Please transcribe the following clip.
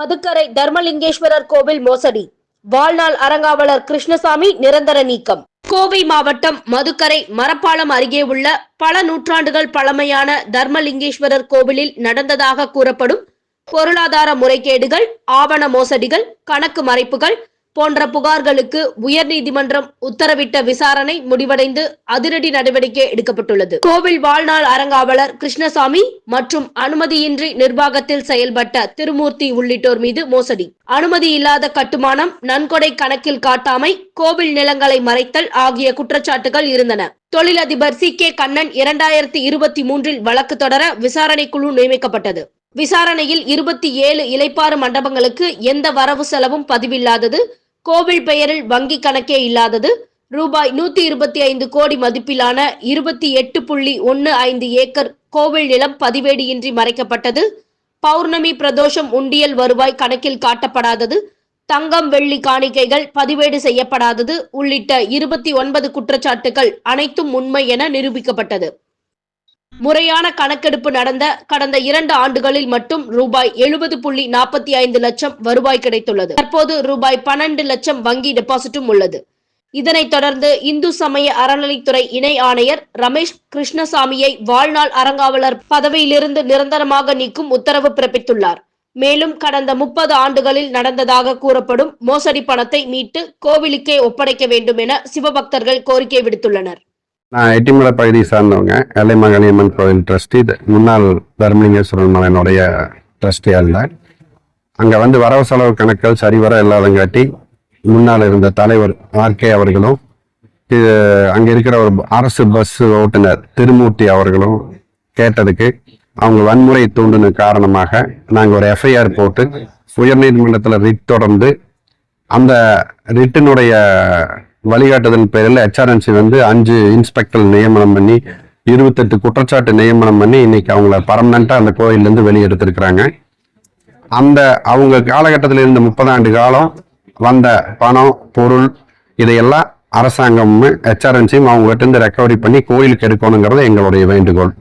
மதுக்கரை தர்மலிங்கேஸ்வரர் கோவில் மோசடி. வாழ்நாள் அறங்காவலர் கிருஷ்ணசாமி நிரந்தர நீக்கம். கோவை மாவட்டம் மதுக்கரை மரப்பாலம் அருகே உள்ள பல நூற்றாண்டுகள் பழமையான தர்மலிங்கேஸ்வரர் கோவிலில் நடந்ததாக கூறப்படும் பொருளாதார முறைகேடுகள் ஆவண மோசடிகள் கணக்கு மறைப்புகள் போன்ற புகார்களுக்கு உயர்நீதிமன்றம் உத்தரவிட்ட விசாரணை முடிவடைந்து அதிரடி நடவடிக்கை எடுக்கப்பட்டுள்ளது. கோவில் வாழ்நாள் அறங்காவலர் கிருஷ்ணசாமி மற்றும் அனுமதியின்றி நிர்வாகத்தில் செயல்பட்ட திருமூர்த்தி உள்ளிட்டோர் மீது மோசடி. அனுமதி இல்லாத கட்டுமானம் நன்கொடை கணக்கில் காட்டாமை கோவில் நிலங்களை மறைத்தல் ஆகிய குற்றச்சாட்டுகள் இருந்தன. தொழிலதிபர் சி. கே. கண்ணன் இரண்டாயிரத்தி இருபத்தி மூன்றில் வழக்கு தொடர விசாரணை குழு நியமிக்கப்பட்டது. விசாரணையில் இருபத்தி ஏழு இலைப்பாறு மண்டபங்களுக்கு எந்த வரவு செலவும் பதிவில்லாதது கோவில் பெயரில் வங்கி கணக்கே இல்லாதது. ரூபாய் நூத்தி இருபத்தி ஐந்து கோடி மதிப்பிலான இருபத்தி எட்டு புள்ளி ஒன்னு ஐந்து ஏக்கர் கோவில் நிலம் பதிவேடியின்றி மறைக்கப்பட்டது. பௌர்ணமி பிரதோஷம் உண்டியல் வருவாய் கணக்கில் காட்டப்படாதது. தங்கம் வெள்ளி காணிக்கைகள் பதிவேடு செய்யப்படாதது. உள்ளிட்ட இருபத்தி ஒன்பது குற்றச்சாட்டுகள் அனைத்தும் உண்மை என நிரூபிக்கப்பட்டது. முறையான கணக்கெடுப்பு நடந்த கடந்த இரண்டு ஆண்டுகளில் மட்டும் ரூபாய் எழுபது புள்ளி நாற்பத்தி ஐந்து லட்சம் வருவாய் கிடைத்துள்ளது. தற்போது ரூபாய் பன்னெண்டு லட்சம் வங்கி டெபாசிட்டும் உள்ளது. இதனைத் தொடர்ந்து இந்து சமய அறநிலைத்துறை இணை ஆணையர் ரமேஷ் கிருஷ்ணசாமியை வாழ்நாள் அறங்காவலர் பதவியிலிருந்து நிரந்தரமாக நீக்கும் உத்தரவு பிறப்பித்துள்ளார். மேலும் கடந்த முப்பது ஆண்டுகளில் நடந்ததாக கூறப்படும் மோசடி பணத்தை மீட்டு கோவிலுக்கே ஒப்படைக்க வேண்டும் என சிவபக்தர்கள் கோரிக்கை விடுத்துள்ளனர். நான் எட்டிமலை பகுதியை சார்ந்தவங்க எல்லை மகளியம்மன் கோவில் ட்ரஸ்டி முன்னாள் தர்மலிங்கேஸ்வரன் மலையனுடைய ட்ரஸ்டியாக இருந்தேன் அங்கே வந்து வரவு செலவு கணக்குகள் சரிவர இல்லாதங்காட்டி முன்னால் இருந்த தலைவர் ஆர்கே அவர்களும் அங்கே இருக்கிற ஒரு அரசு பஸ் ஓட்டுநர் திருமூர்த்தி அவர்களும் கேட்டதுக்கு அவங்க வன்முறை தூண்டின காரணமாக நாங்கள் ஒரு எஃப்ஐஆர் போட்டு உயர்நீதிமன்றத்தில் ரிட் தொடர்ந்து அந்த ரிட்டினுடைய வழிகாட்டுதல் பேரில் ஹெச்ஆர்என்சி வந்து அஞ்சு இன்ஸ்பெக்டர் நியமனம் பண்ணி இருபத்தெட்டு குற்றச்சாட்டு நியமனம் பண்ணி இன்னைக்கு அவங்கள பர்மனண்ட்டாக அந்த கோயிலேருந்து வெளியெடுத்திருக்கிறாங்க. அந்த அவங்க காலகட்டத்தில் இருந்த முப்பது ஆண்டு காலம் வந்த பணம் பொருள் இதையெல்லாம் அரசாங்கமும் ஹெச்ஆர்என்சியும் அவங்ககிட்ட இருந்து ரெக்கவரி பண்ணி கோயிலுக்கு எடுக்கணுங்கிறது எங்களுடைய வேண்டுகோள்.